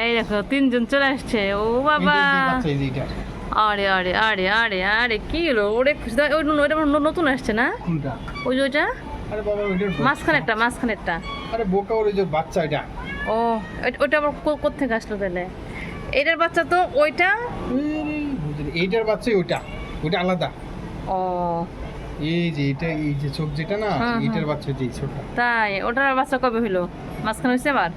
এই দেখো তিনজন চলে আসছে। ও বাবা! আরে আরে আরে আরে আরে কি হলো? ওরে ওই ওইটা নতুন আসছে না? ওই যে ওইটা? আরে বাবা ওইটার একটা মাঝখানেরটা মাঝখানেরটা আরে বোকা ওর ওই যে বাচ্চা এটা। ও ওই- ওইটা আবার কো- কোত্থেকে আসলো তাহলে? এটার বাচ্চা তো ওইটা? এইটার বাচ্চাই ওইটা। ওইটা আলাদা। ও। এই যে এটা এই যে চোখ যেটা না হুম। বাচ্চা যে ছোটটা। তাই ওটার বাচ্চা কবে হইল? মাঝখানে হয়েছে আবার?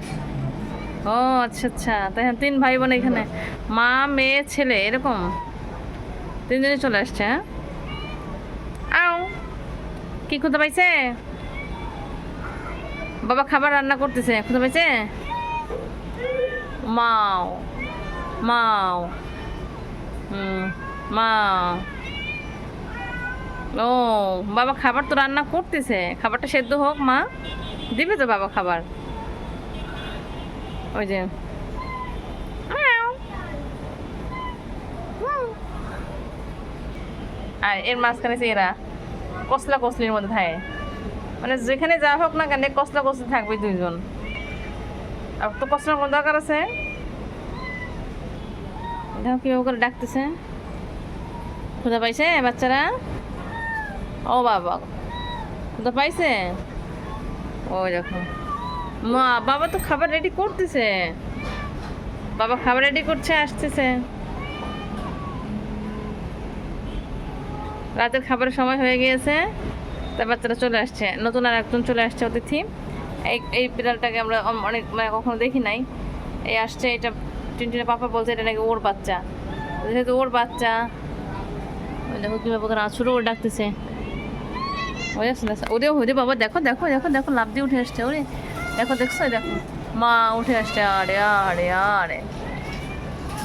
ও আচ্ছা আচ্ছা। তাই তিন ভাই বোন এখানে। মা, মেয়ে, ছেলে, এরকম? তিনজনই চলে আসছে হ্যাঁ? আও! কি খুঁজে পাইছে? বাবা খাবার রান্না করতেছে খুঁজে পাইছে? মাও মাও, হুম, মাও। ও, বাবা খাবার তো রান্না করতেছে। খাবারটা সেদ্ধ হোক, মা। দিবে তো বাবা খাবার। ওই যে। আর এর মাঝখানে যে এরা কসলা কসলির মধ্যে থাকে। মানে যেখানে যা হোক না কেন কসলা কসলি থাকবে দুইজন। আর তো কসলার কোনো দরকার আছে? দেখো কীভাবে করে ডাকতেছে। খুদা পাইছে বাচ্চারা? ও বাবা খুদা পাইছে? ওই দেখো। মা, বাবা তো খাবার রেডি করতেছে। বাবা খাবার রেডি করছে, আসতেছে। রাতের খাবারের সময় হয়ে গিয়েছে, তার বাচ্চারা চলে আসছে। নতুন আর একজন চলে আসছে অতিথি এই এই বিড়ালটাকে আমরা অনেক মানে কখনো দেখি নাই। এই আসছে, এটা টিনটিনের পাপা বলছে, এটা নাকি ওর বাচ্চা। যেহেতু ওর বাচ্চা দেখো কীভাবে আছুরও ওর ডাকতেছে। ওরে ওরে বাবা, দেখো দেখো দেখো দেখো লাভ দিয়ে উঠে আসছে, ওরে। দেখো, দেখছ? দেখো। মা উঠে আসছে, আরে আরে আরে।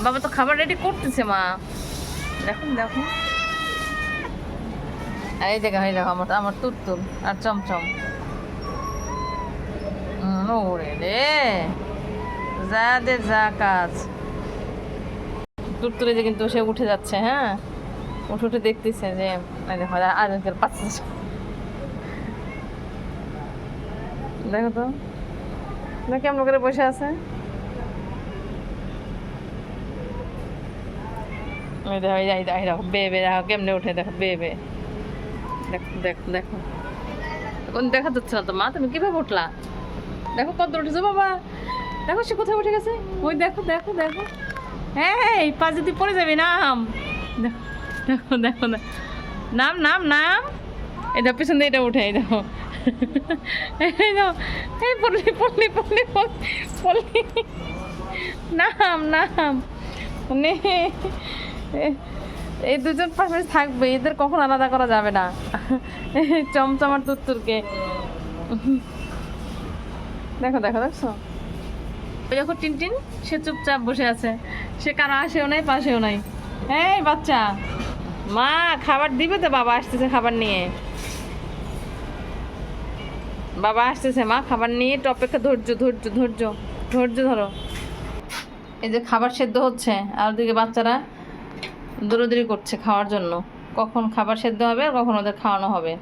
বাবা তো খাবার রেডি করতেছে, মা। দেখো দেখো। এই দেখো এই দেখো, আমার আমার তুত্তুল আর চমচম। ওরে রে। যা দে, যা কাজ। তুত্তুলে যে কিন্তু সে উঠে যাচ্ছে হ্যাঁ? উঠে উঠে দেখতেছে যে দেখো আজকের পাচ্ছে। দেখো তো। না কেমন করে বসে আছে দেখো কেমনে উঠে, দেখো দেখো এখন না তো, মা, তুমি উঠলা? দেখো, কত উঠেছো, বাবা। দেখো, সে কোথায় উঠে গেছে? দেখো দেখো দেখো। এই, পা যদি পড়ে যাবি, নাম। দেখো দেখো। নাম নাম নাম। এই পিছন দিয়ে এটা উঠে দেখো। এই দেখো এই পড়লি পড়লি পড়লি নাম নাম। নে এই দুজন পাশাপাশি থাকবে, এদের কখন আলাদা করা যাবে না? চমচমার তুত্তুরকে। দেখো দেখো, দেখছ? ওই দেখো টিনটিন, সে চুপচাপ বসে আছে। সে কারও আসেও নাই, পাশেও নাই। এই বাচ্চা, মা, খাবার দিবে তো বাবা, আসতেছে খাবার নিয়ে। বাবা আসতেছে, মা, খাবার নিয়ে একটু অপেক্ষা, ধৈর্য ধৈর্য ধৈর্য ধৈর্য ধরো। এই যে খাবার সেদ্ধ হচ্ছে, আর ওদিকে বাচ্চারা দৌড়াদৌড়ি করছে খাওয়ার জন্য। কখন খাবার সেদ্ধ হবে আর কখন ওদের খাওয়ানো হবে।